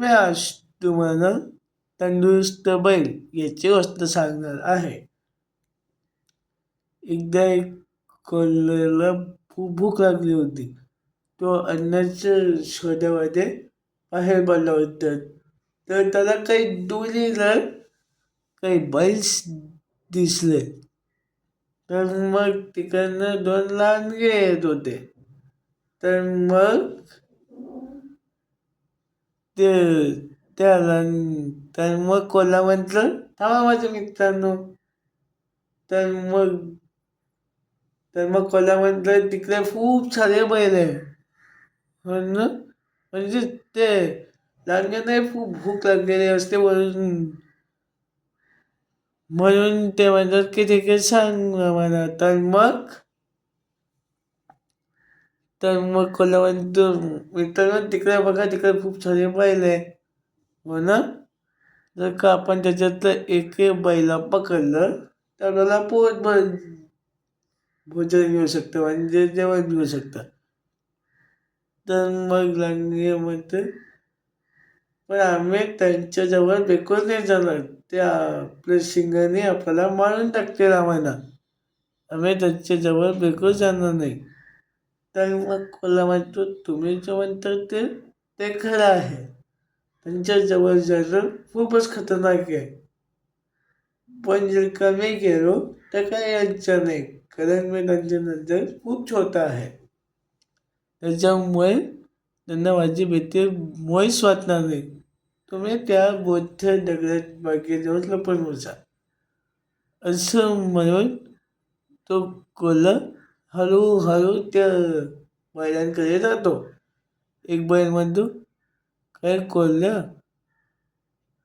मी आज तुम्हाला तंदुरुस्त बैल याची वस्त्र सांगणार आहे. एकदा एक कोल्ह्याला खूप भूक लागली होती. तो अन्नाच्या शोधामध्ये बाहेर पडला होता. तर त्याला काही दुरीला काही बैल्स दिसले. तर मग तिकडनं दोन लांडगे येत होते. तर मग ते त्याला तर मग कोला म्हटलं थांबा माझ्या मित्रांनो तर मग तर मग कोला म्हटलं तिकडे खूप सारे बैल आहे म्हणून म्हणजे ते लांडग्यांना खूप भूक लागलेली असते म्हणून म्हणून ते म्हणतात की ठीक आहे सांग मला तर मग तर मग कोल्हा म्हणतो मित्रांनो तिकडे बघा तिकडे खूप सारे बैल आहे हो ना? जर का आपण त्याच्यातलं एक बैला पकडलं तर आपल्याला पोट भर भोजन घेऊ शकतं म्हणजे जेवण घेऊ शकतं. तर मग लांडगे म्हणते पण आम्ही त्यांच्याजवळ बेकून नाही जाणार. त्या आपल्या शिंगाने आपल्याला मारून टाकतील आम्हाला. आम्ही त्यांच्याजवळ बेकून जाणार नाही. तर मग मला म्हणतो तुम्ही जे म्हणता ते ते खरं आहे. त्यांच्याजवळ जाणं खूपच खतरनाक आहे. पण जर का मी गेलो तर काही अडचण नाही. कारण मी त्यांच्यानंतर खूप छोटा आहे. त्याच्यामुळे त्यांना माझी भीती मुळेच वाटणार नाही. तुम्ही त्या बौद्ध दगडात बागेजवळ लपून बसा. असं म्हणून तो कोल्हा हळूहळू त्या बैलांकडे जातो. एक बैल म्हणतो काय कोल्हा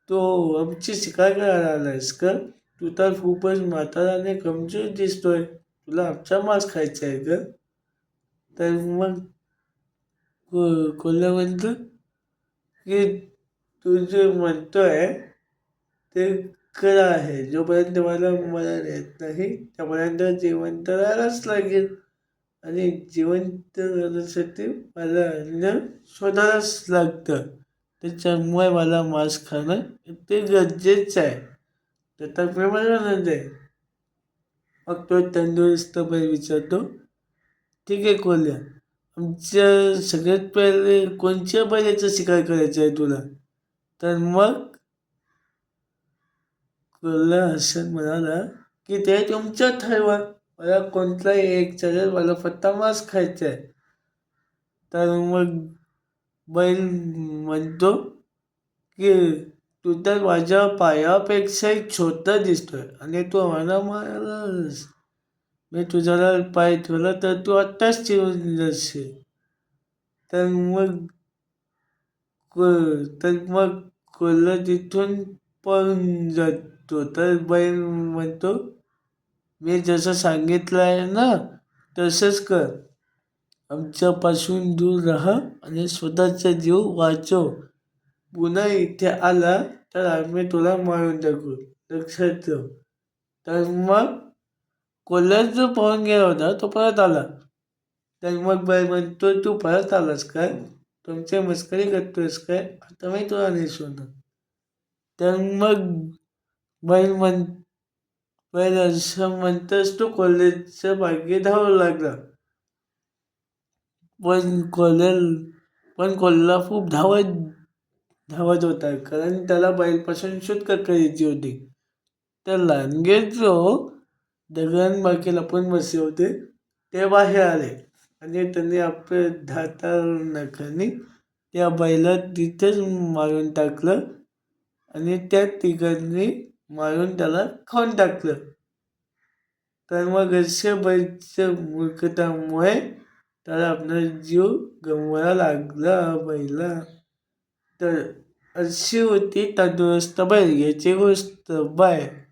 तो आमची शिकार करायला आलायस का? तू तर खूपच म्हाताराने कमजोर दिसतोय. तुला आमचा मांस खायचा आहे का? तर मग को कोल्हा म्हणतो की तू जे म्हणतोय ते खरं आहे. जोपर्यंत मला मरण येत नाही त्यापर्यंत जिवंत राहायलाच लागेल. आणि जिवंत राहण्यासाठी मला अन्न शोधायलाच लागतं. त्याच्यामुळे मला मांस खाणं ते गरजेचं आहे. त्याचा प्रेमानंद आहे मग म्हणजे तो तंदुरुस्त बैल विचारतो. ठीक आहे कोल्या आमच्या सगळ्यात पहिले कोणत्या बैलाचा शिकार करायचा आहे तुला? तर मग? कोल्हा हसन म्हणाला की ते तुमचं ठरवा? मला कोणताही एक चालेल मला फक्त मांस खायचं आहे तर मग बैल म्हणतो की तू तर माझ्या पायापेक्षाही छोटा दिसतोय आणि तू मला मारलास मी तुझ्याला पाय ठेवला तर तू आत्ताच चिरून जाशील. तर मग तर मग कोल्हा तिथून पळून जातो. तर बैल म्हणतो मी जसं सांगितलं आहे ना तसंच कर. आमच्यापासून दूर राहा आणि स्वतःचा जीव वाचव. पुन्हा इथे आला तर आम्ही तुला मारून टाकू. लक्षात ठेव. तर मग कोल्ह्यात जो पाहून गेला होता तो परत आला. तर मग बाई म्हणतो तू परत आलास काय? तुमच्या मस्करी करतोयस काय? आता मी तुला नाही सोडणार. तर मग बैल म्हण म्हणतच तो कॉलेजच्या मागे धावू लागला पण कॉलेज पण कॉलेजला खूप धावत धावत होता कारण त्याला बैलपासून सुटका करायची होती तर लांडगे जो दगडांमागे लपून बसले होते ते बाहेर आले आणि त्यांनी आपल्या धातार नखाने त्या बैला तिथेच मारून टाकलं आणि त्या तिघांनी मारून त्याला खाऊन टाकलं. तर मग अशा बैलच्या मूर्खतामुळे त्याला आपला जीव गमवायला लागला बैला तर अशी होती तंदुरुस्त बैल याची गोष्ट बाय.